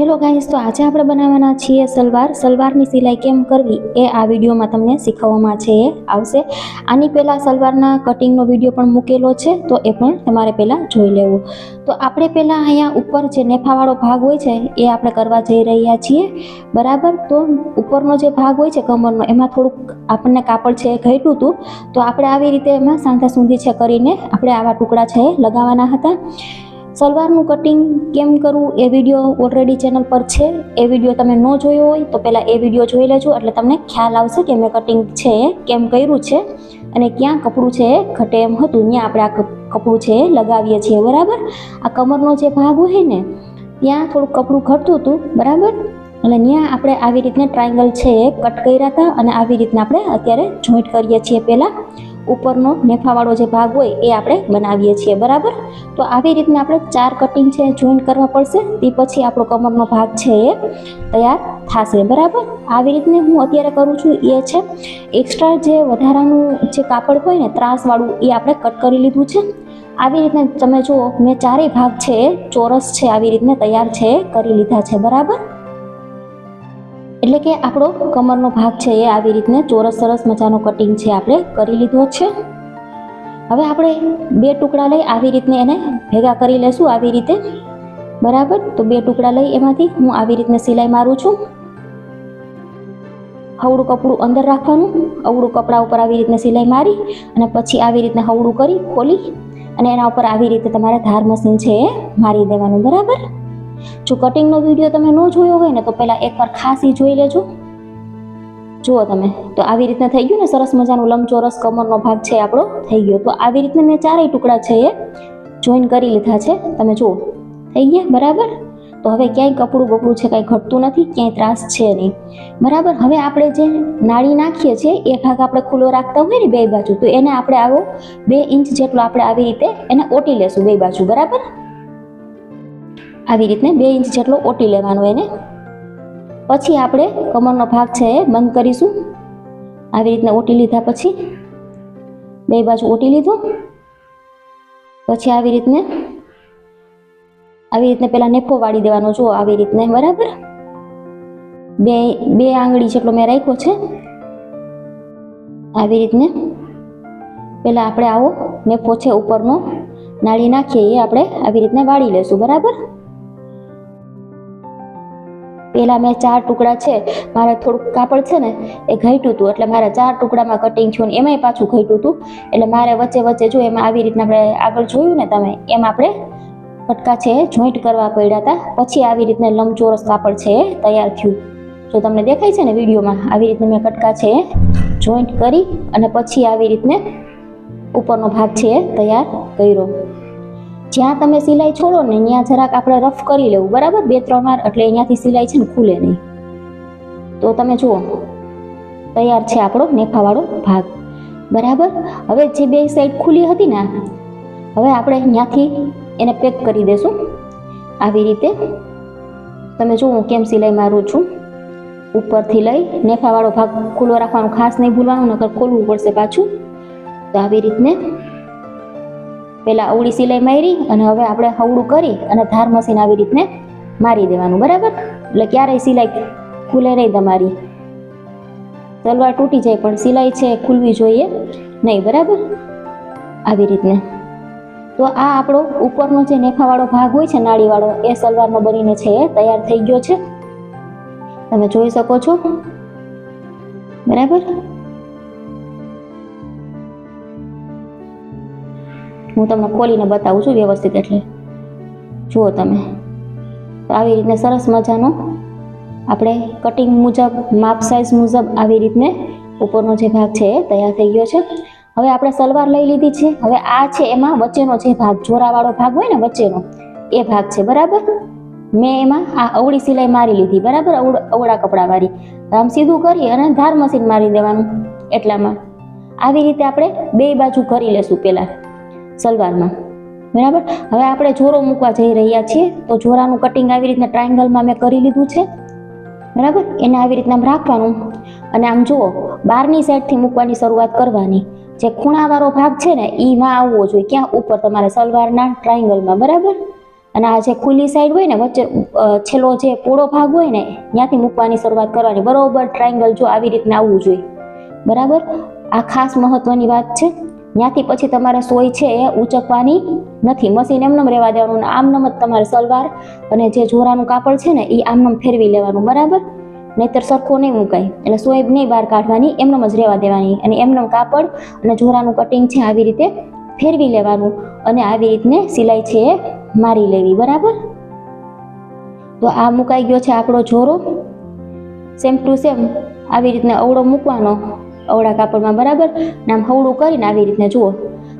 Hello guys, તો આજે આપણે બનાવવાના છીએ સલવાર. સલવારની સિલાઈ કેમ કરવી એ આ વિડીયોમાં તમને શીખવવામાં છે, એ આવશે. આની પહેલાં સલવારના કટિંગનો વીડિયો પણ મૂકેલો છે, તો એ પણ તમારે પહેલાં જોઈ લેવું. તો આપણે પહેલાં અહીંયા ઉપર જે નેફાવાળો ભાગ હોય છે, એ આપણે કરવા જઈ રહ્યા છીએ. બરાબર? તો ઉપરનો જે ભાગ હોય છે, કમરનો, એમાં થોડુંક આપણને કાપડ છે એ ઘટ્યું હતું, તો આપણે આવી રીતે એમાં સાંધા સૂંધી છે કરીને આપણે આવા ટુકડા છે એ લગાવવાના હતા. સલવારનું કટિંગ કેમ કરવું એ વીડિયો ઓલરેડી ચેનલ પર છે. એ વીડિયો તમે ન જોયો હોય તો પહેલાં એ વીડિયો જોઈ લેજો, એટલે તમને ખ્યાલ આવશે કે મેં કટિંગ છે એ કેમ કર્યું છે અને ક્યાં કપડું છે એ ઘટે એમ હતું. ત્યાં આપણે આ કપડું છે એ લગાવીએ છીએ, બરાબર? આ કમરનો જે ભાગ હોય ને, ત્યાં થોડું કપડું ઘટતું હતું, બરાબર? અને ત્યાં આપણે આવી રીતના ટ્રાયંગલ છે એ કટ કર્યા હતા અને આવી રીતના આપણે અત્યારે જોઈન્ટ કરીએ છીએ પહેલાં. ઉપરનો નેફાવાળો જે ભાગ હોય એ આપણે બનાવીએ છીએ, બરાબર? તો આવી રીતના આપણે ચાર કટિંગ છે જોઈન કરવા પડશે, તે પછી આપણો કમરનો ભાગ છે એ તૈયાર થશે, બરાબર? આવી રીતને હું અત્યારે કરું છું, એ છે એક્સ્ટ્રા જે વધારાનું જે કાપડ હોય ને ત્રાસવાળું, એ આપણે કટ કરી લીધું છે. આવી રીતને તમે જુઓ, મેં ચારેય ભાગ છે એ ચોરસ છે, આવી રીતને તૈયાર છે કરી લીધા છે, બરાબર? એટલે કે આપણો કમરનો ભાગ છે એ આવી રીતને ચોરસ સરસ મજાનો કટિંગ છે આપણે કરી લીધો છે. હવે આપણે બે ટુકડા લઈ આવી રીતને એને ભેગા કરી લેશું આવી રીતે. બરાબર? તો બે ટુકડા લઈ એમાંથી હું આવી રીતને સિલાઈ મારું છું. હવડું કપડું અંદર રાખવાનું અવળું કપડા ઉપર આવી રીતને સિલાઈ મારી અને પછી આવી રીતને હવડું કરી ખોલી અને એના ઉપર આવી રીતે તમારે ધાર મશીન છે એ મારી દેવાનું. બરાબર? જો કટિંગનો વીડિયો તમે ન જોયો હોય ને, તો પહેલાં એકવાર ખાસ જોઈ લેજો. જુઓ તમે, તો આવી રીતના થઈ ગયું ને, સરસ મજાનું લંબચોરસ કમરનો ભાગ છે આપણો, થઈ ગયો. તો આવી રીતના મેં ચારેય ટુકડા છે એ જોઈન કરી લીધા છે. તમે જુઓ, થઈ ગયા, બરાબર? તો હવે ક્યાંય કપડું બપડું છે, કાંઈ ઘટતું નથી, ક્યાંય ત્રાસ છે નહીં. બરાબર? હવે આપણે જે નાળી નાખીએ છીએ, એ ભાગ આપણે ખુલ્લો રાખતા હોય ને, બે બાજુ, તો એને આપણે આવો બે ઇંચ જેટલો આપણે આવી રીતે એને ઓટી લેશું, બે બાજુ, બરાબર? આવી રીતને બે ઇંચ જેટલો ઓટી લેવાનો એને. પછી આપણે કમરનો ભાગ છે એ બંધ કરીશું. આવી રીતને ઓટી લીધા પછી બે બાજુ ઓટી લીધું. પછી આવી રીતને આવી રીતને પહેલાં નેફો વાળી દેવાનો જો આવી રીતને, બરાબર? બે બે આંગળી જેટલો મેં રાખ્યો છે. આવી રીતને પહેલાં આપણે આવો નેફો છે ઉપરનો, નાળી નાખીએ એ આપણે આવી રીતને વાળી લેશું, બરાબર? પહેલાં મેં ચાર ટુકડા છે, મારે થોડુંક કાપડ છે ને એ ઘટ્યું હતું એટલે મારે ચાર ટુકડામાં કટિંગ થયું ને એમાંય પાછું ઘટ્યું હતું એટલે મારે વચ્ચે વચ્ચે જો એમાં આવી રીતના આપણે આગળ જોયું ને તમે, એમ આપણે કટકા છે જોઈન્ટ કરવા પડ્યા હતા પછી આવી રીતના લંબચોરસ કાપડ છે એ તૈયાર થયું. જો તમને દેખાય છે ને વિડીયોમાં, આવી રીતે મેં કટકા છે જોઈન્ટ કરી અને પછી આવી રીતને ઉપરનો ભાગ છે એ તૈયાર કર્યો. જ્યાં તમે સિલાઈ છોડો ને ત્યાં જરાક આપણે રફ કરી લેવું, બરાબર? બે, ત્રણ વાર, એટલે અહીંયાથી સિલાઈ છે ને ખુલે નહીં. તો તમે જુઓ, તૈયાર છે આપણો નેફાવાળો ભાગ. બરાબર? હવે જે બે સાઈડ ખુલી હતી ને, હવે આપણે ત્યાંથી એને પેક કરી દેશું. આવી રીતે. તમે જુઓ હું કેમ સિલાઈ મારું છું. ઉપરથી લઈ નેફાવાળો ભાગ ખુલ્લો રાખવાનું ખાસ નહીં ભૂલવાનું, નકર ખોલવું પડશે પાછું. તો આવી રીતને પહેલાં અવળી સિલાઈ મારી અને હવે આપણે હવડું કરી અને ધાર મશીન આવી રીતને મારી દેવાનું, બરાબર? એટલે ક્યારેય સિલાઈ ખુલે નહીં તમારી. તલવાર તૂટી જાય પણ સિલાઈ છે ખુલવી જોઈએ નહીં, બરાબર? આવી રીતને. તો આ આપણો ઉપરનો જે નેફાવાળો ભાગ હોય છે, નાળીવાળો, એ સલવારનો બનીને છે, એ તૈયાર થઈ ગયો છે. તમે જોઈ શકો છો. બરાબર? હું તમને ખોલીને બતાવું છું વ્યવસ્થિત એટલે. જુઓ તમે. તો આવી રીતને સરસ મજાનો આપણે કટિંગ મુજબ, માપ સાઇઝ મુજબ આવી રીતને ઉપરનો જે ભાગ છે એ તૈયાર થઈ ગયો છે. હવે આપણે સલવાર લઈ લીધી છે. હવે આ છે એમાં વચ્ચેનો જે ભાગ, જોરાવાળો ભાગ હોય ને વચ્ચેનો, એ ભાગ છે, બરાબર? મેં એમાં આ અવળી સિલાઈ મારી લીધી, બરાબર? અવળા કપડાવાળી. આમ સીધું કરી અને ધાર મશીન મારી દેવાનું એટલામાં. આવી રીતે આપણે બે બાજુ કરી લેશું પહેલાં. સલવારમાં. બરાબર? હવે આપણે જોરો મૂકવા જઈ રહ્યા છીએ. તો જોરાનું કટિંગ આવી રીતના ટ્રાયંગલમાં મેં કરી લીધું છે. બરાબર? એને આવી રીતના રાખવાનું. અને આમ જુઓ બહારની સાઈડથી મૂકવાની શરૂઆત કરવાની. જે ખૂણાવાળો ભાગ છે ને એમાં આવવો જોઈએ. ક્યાં? ઉપર તમારે સલવારના ટ્રાયંગલમાં બરાબર? અને આ જે ખુલ્લી સાઈડ હોય ને, વચ્ચે છેલ્લો જે પોળો ભાગ હોય ને, ત્યાંથી મૂકવાની શરૂઆત કરવાની. બરોબર ટ્રાયંગલ જો આવી રીતના આવવું જોઈએ. બરાબર? આ ખાસ મહત્વની વાત છે. ત્યાંથી પછી તમારે સોય છે એ ઉચકવાની નથી. મશીન એમનેમ રહેવા દેવાનું આમનેમ જ તમારે સલવાર અને જે જોરાનું કાપડ છે ને, એ આમનેમ ફેરવી લેવાનું, બરાબર? નહીતર સરખો નહીં મુકાય. એટલે સોય નહીં બહાર કાઢવાની, એમનેમ જ રહેવા દેવાની. અને એમનેમ કાપડ અને જોરાનું કટિંગ છે આવી રીતે ફેરવી લેવાનું અને આવી રીતને સિલાઈ છે એ મારી લેવી, બરાબર? તો આ મુકાઈ ગયો છે આપણો જોરો. સેમ ટુ સેમ આવી રીતને અવળો મૂકવાનો. અવળા કાપડમાં બરાબર ને આમ હવળું કરીને આવી રીતને જુઓ.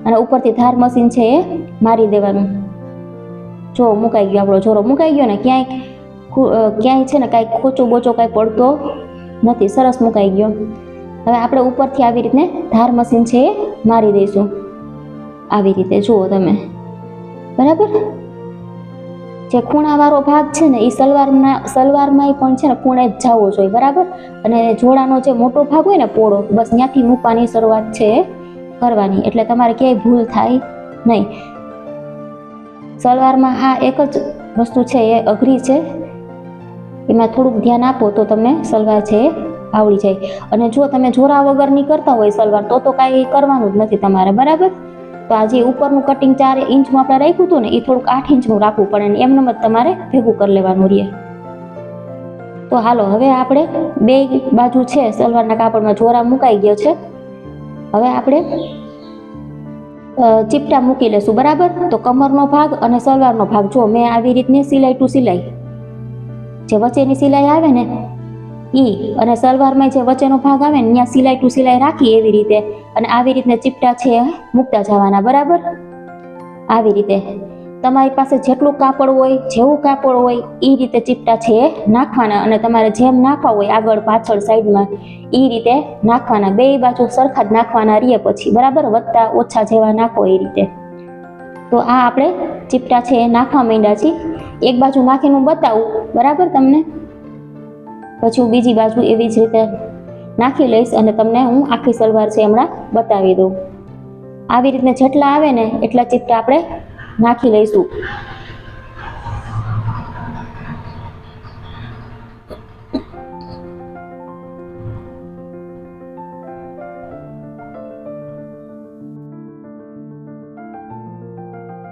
અને ઉપરથી ધાર મશીન છે એ મારી દેવાનું. જો મુકાઈ ગયો આપણો જોરો મુકાઈ ગયો ને ક્યાંય ક્યાંય છે ને કાંઈ ખોચો બોચો કાંઈ પડતો નથી, સરસ મુકાઈ ગયો. હવે આપણે ઉપરથી આવી રીતને ધાર મશીન છે એ મારી દઈશું. આવી રીતે જુઓ તમે. બરાબર? જે ખૂણાવાળો ભાગ છે ને, એ સલવારના સલવારમાંય પણ છે ને ખૂણે જ જવો જોઈએ, બરાબર? અને જોડાનો જે મોટો ભાગ હોય ને, પોળો, બસ ત્યાંથી મૂકવાની શરૂઆત છે કરવાની, એટલે તમારે ક્યાંય ભૂલ થાય નહીં. સલવારમાં આ એક જ વસ્તુ છે, એ અઘરી છે. એમાં થોડુંક ધ્યાન આપો તો તમને સલવાર છે આવડી જાય. અને જો તમે જોરા વગરની કરતા હોય સલવાર, તો તો કાંઈ કરવાનું જ નથી તમારે, બરાબર? તો આ જે ઉપરનું કટિંગ ચાર ઇંચનું આપણે રાખ્યું હતું ને એ થોડુંક આઠ ઇંચનું રાખવું પડે ને એમને જ તમારે ભેગું કરી લેવાનું રહે. તો હાલો, હવે આપણે બે બાજુ છે, સલવારના કાપડમાં જોરા મુકાઈ ગયો છે. હવે આપણે ચીપટા મૂકી લેશું, બરાબર? તો કમરનો ભાગ અને સલવારનો ભાગ. જો મેં આવી રીતની સિલાઈ ટુ સિલાઈ, જે વચ્ચેની સિલાઈ આવે ને ઈ. અને સલવારમાં જે વચ્ચેનો ભાગ આવે ને ત્યાં સિલાઈ ટુ સિલાઈ રાખી એવી રીતે. અને આવી રીતને ચીપટા છે મૂકતા જવાના, બરાબર? આવી રીતે. તમારી પાસે જેટલું કાપડ હોય, જેવું કાપડ હોય એ રીતે ચીપટા છે એ નાખવાના. અને તમારે જેમ નાખવા હોય, આગળ, પાછળ, સાઈડમાં એ રીતે નાખવાના. બે બાજુ સરખા જ નાખવાના રહીએ પછી, બરાબર? વધતા ઓછા જેવા નાખો એ રીતે. તો આ આપણે ચીપટા છે, એ નાખવા માંડ્યા છીએ. એક બાજુ નાખીને હું બતાવું, બરાબર તમને? પછી હું બીજી બાજુ એવી જ રીતે નાખી લઈશ અને તમને હું આખી સલવાર છે હમણાં બતાવી દઉં. આવી રીતને જેટલા આવે ને એટલા ચિત્ર આપણે નાખી લઈશું.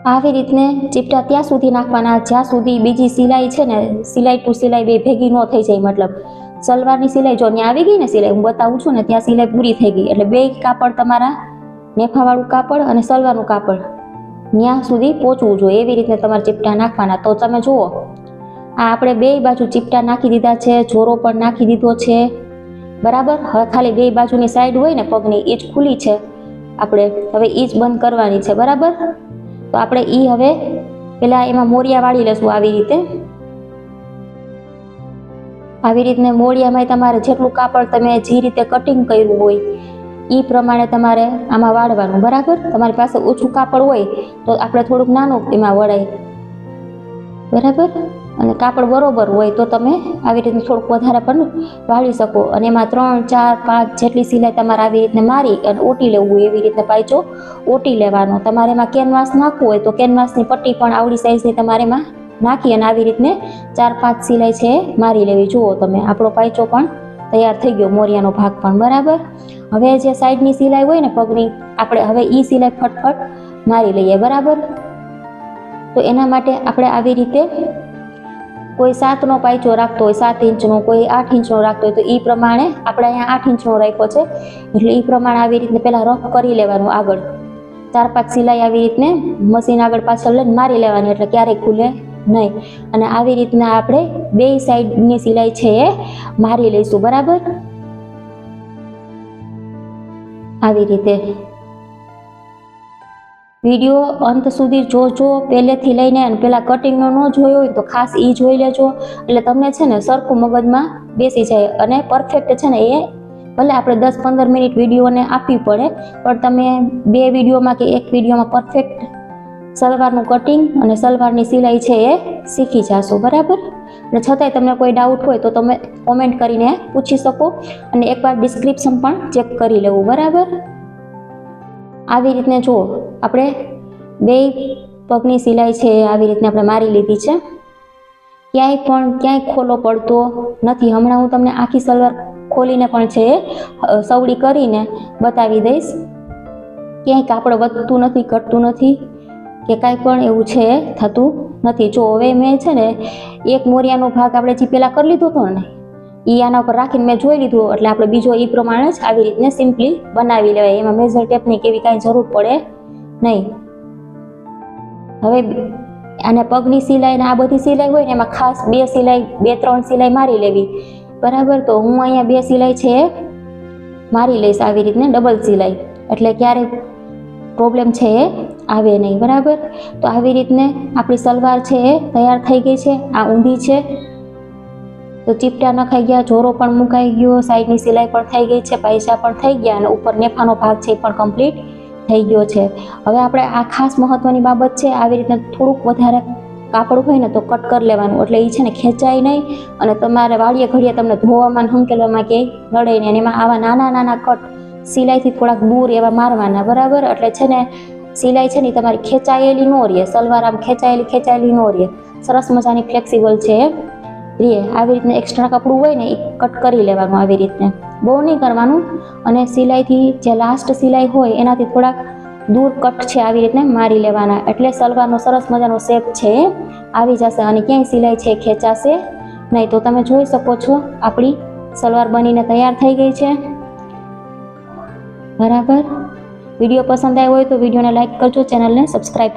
આવી રીતને ચીપટા ત્યાં સુધી નાખવાના, જ્યાં સુધી બીજી સિલાઈ છે ને, સિલાઈ ટુ સિલાઈ બે ભેગી ન થઈ જાય મતલબ. સલવારની સિલાઈ જો ત્યાં આવી ગઈ ને સિલાઈ, હું બતાવું છું ને ત્યાં સિલાઈ પૂરી થઈ ગઈ. એટલે બે કાપડ તમારા, નેફાવાળું કાપડ અને સલવારનું કાપડ ત્યાં સુધી પહોંચવું જોઈએ, એવી રીતે તમારે ચીપટા નાખવાના. તો તમે જુઓ, આ આપણે બે બાજુ ચીપટા નાખી દીધા છે, જોરો પણ નાખી દીધો છે. બરાબર? હવે ખાલી બે બાજુની સાઈડ હોય ને પગની, એ જ ખુલ્લી છે. આપણે હવે એ જ બંધ કરવાની છે. બરાબર? તો આપણે એ હવે પેલા એમાં મોરિયા વાળી લઈશું આવી રીતે. આવી રીતને મોળિયામાં તમારે જેટલું કાપડ તમે જે રીતે કટિંગ કર્યું હોય એ પ્રમાણે તમારે આમાં વાળવાનું, બરાબર? તમારી પાસે ઓછું કાપડ હોય તો આપણે થોડુંક નાનું એમાં વળાય. બરાબર? અને કાપડ બરોબર હોય તો તમે આવી રીતનું થોડુંક વધારે પણ વાળી શકો. અને એમાં ત્રણ, ચાર, પાંચ જેટલી સિલાઈ તમારે આવી રીતને મારી અને ઓટી લેવું હોય એવી રીતે પાયચો ઓટી લેવાનો. તમારે એમાં કેનવાસ નાખવું હોય તો કેનવાસની પટ્ટી પણ આવડી સાઈઝની તમારે એમાં નાખી અને આવી રીતને ચાર, પાંચ સિલાઈ છે મારી લેવી. જુઓ તમે, આપણો પાયચો પણ તૈયાર થઈ ગયો, મોરિયાનો ભાગ પણ, બરાબર? હવે જે સાઈડની સિલાઈ હોય ને પગની, આપણે હવે એ સિલાઈ ફટફટ મારી લઈએ, બરાબર? તો એના માટે આપણે આવી રીતે કોઈ સાતનો પાયચો રાખતો હોય, સાત ઇંચનો, કોઈ આઠ ઇંચનો રાખતો હોય, તો એ પ્રમાણે આપણે અહીંયા આઠ ઇંચનો રાખ્યો છે. એટલે એ પ્રમાણે આવી રીતને પહેલાં રફ કરી લેવાનું આગળ. ચાર પાંચ સિલાઈ આવી રીતને મશીન આગળ પાછળ લઈને મારી લેવાની, એટલે ક્યારેય ખુલે નહીં. અને આવી રીતના આપણે બે સાઈડની સિલાઈ છે એ મારી લઈશું, બરાબર? આવી રીતે વીડિયો અંત સુધી જોજો. પહેલેથી લઈને અને પહેલાં કટિંગનો ન જોયો હોય તો ખાસ એ જોઈ લેજો. એટલે તમને છે ને સરખું મગજમાં બેસી જાય અને પરફેક્ટ છે ને એ ભલે આપણે દસ પંદર મિનિટ વિડીયોને આપવી પડે, પણ તમે બે વિડીયોમાં કે એક વિડીયોમાં પરફેક્ટ સલવારનું કટિંગ અને સલવારની સિલાઈ છે એ શીખી જશો, બરાબર? અને છતાંય તમને કોઈ ડાઉટ હોય તો તમે કોમેન્ટ કરીને પૂછી શકો અને એકવાર ડિસ્ક્રિપ્શન પણ ચેક કરી લેવું, બરાબર? આવી રીતને જુઓ આપણે બે પગની સિલાઈ છે, આવી રીતને આપણે મારી લીધી છે. ક્યાંય પણ ક્યાંય ખોલો પડતો નથી. હમણાં હું તમને આખી સલવાર ખોલીને પણ છે સવડી કરીને બતાવી દઈશ. ક્યાંય કાપડ વધતું નથી, ઘટતું નથી, કે કાંઈ પણ એવું છે, થતું નથી. જો હવે મેં છે ને એક મોરિયાનો ભાગ આપણે જે પહેલાં કરી લીધો હતો ને એ આના ઉપર રાખીને મેં જોઈ લીધું એટલે આપણે બીજો એ પ્રમાણે જ આવી રીતને સિમ્પલી બનાવી લેવાય. એમાં મેજર ટેપની કેવી કાંઈ જરૂર પડે નહીં. હવે અને પગની સિલાઈ ને આ બધી સિલાઈ હોય ને, એમાં ખાસ બે સિલાઈ, બે, ત્રણ સિલાઈ મારી લેવી. બરાબર, તો હું અહીંયા બે સિલાઈ છે, મારી લઈશ આવી રીતને ડબલ સિલાઈ. એટલે ક્યારે પ્રોબ્લેમ છે એ આવે નહીં. બરાબર? તો આવી રીતને આપણી સલવાર છે, એ તૈયાર થઈ ગઈ છે, આ ઊંધી છે તો ચીપટા નખાઈ ગયા, જોરો પણ મુકાઈ ગયો, સાઈડની સિલાઈ પણ થઈ ગઈ છે, પૈસા પણ થઈ ગયા અને ઉપર નેફાનો ભાગ છે એ પણ કમ્પ્લીટ થઈ ગયો છે. હવે આપણે આ ખાસ મહત્વની બાબત છે, આવી રીતના થોડુંક વધારે કાપડ હોય ને તો કટ કરી લેવાનું. એટલે એ છે ને ખેંચાય નહીં અને તમારે વાળીએ ઘડીએ તમને ધોવામાં હંકેલવામાં ક્યાંય લડે નહીં. અને એમાં આવા નાના નાના કટ સિલાઈથી થોડાક દૂર એવા મારવાના, બરાબર? એટલે છે ને સિલાઈ છે ને તમારી ખેંચાયેલી ન રહે, સલવાર આમ ખેંચાયેલી ખેંચાયેલી ન રહે. સરસ મજાની ફ્લેક્સિબલ છે રીએ આવી રીતને એક્સ્ટ્રા કપડું હોય ને, એ કટ કરી લેવાનું આવી રીતને. બહુ નહીં કરવાનું. અને સિલાઈથી જે લાસ્ટ સિલાઈ હોય, એનાથી થોડાક દૂર કટ છે આવી રીતને મારી લેવાના. એટલે સલવારનો સરસ મજાનો શેપ છે. આવી જશે અને ક્યાંય સિલાઈ છે ખેંચાશે નહીં. તો તમે જોઈ શકો છો, આપણી સલવાર બનીને તૈયાર થઈ ગઈ છે. બરાબર? વીડિયો પસંદ આવ્યો હોય તો વિડીયોને લાઈક કરજો, ચેનલને સબસ્ક્રાઈબ